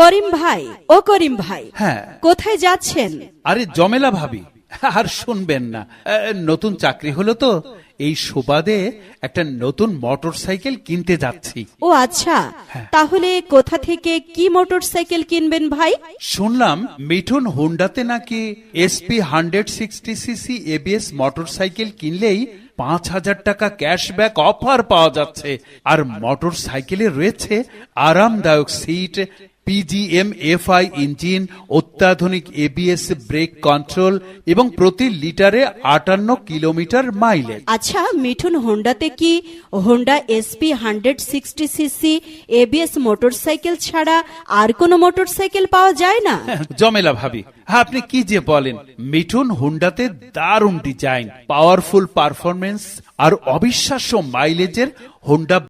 করিম ভাই ও করিম ভাই হ্যাঁ। কোথায় যাচ্ছেন? আরে জমেলা ভাবি আর শুনবেন না। নতুন চাকরি হলো তো এই সুবাদে একটা নতুন মোটর সাইকেল কিনতে যাচ্ছি। ও আচ্ছা হ্যাঁ। তাহলে কোথা থেকে কি মোটর সাইকেল কিনবেন ভাই? শুনলাম মিঠুন হুন্ডাতে নাকি SP hundred sixty CC ABS motorcycle কিনলেই পাঁচ হাজার টাকা ক্যাশব্যাক অফার পাওয়া যাচ্ছে। আর মোটর সাইকেলে রয়েছে আরামদায়ক সিট পিজিএম এফআই ইঞ্জিন অত্যাধুনিক এবিএস ব্রেক কন্ট্রোল এবং প্রতি লিটারে আটান্ন কিলোমিটার মাইলেজ আচ্ছা মিঠুন হোন্ডাতে কি Honda SP hundred sixty CC ABS motorcycle ছাড়া আর কোনো মোটরসাইকেল পাওয়া যায় না? জমেলা ভাবি আপনি কি যে বলেন মিঠুন হুন্ডাতে দারুণ ডিজাইন পাওয়ারফুল পারফরমেন্স আর অবিশ্বাস্য মাইলেজের হোন্ডা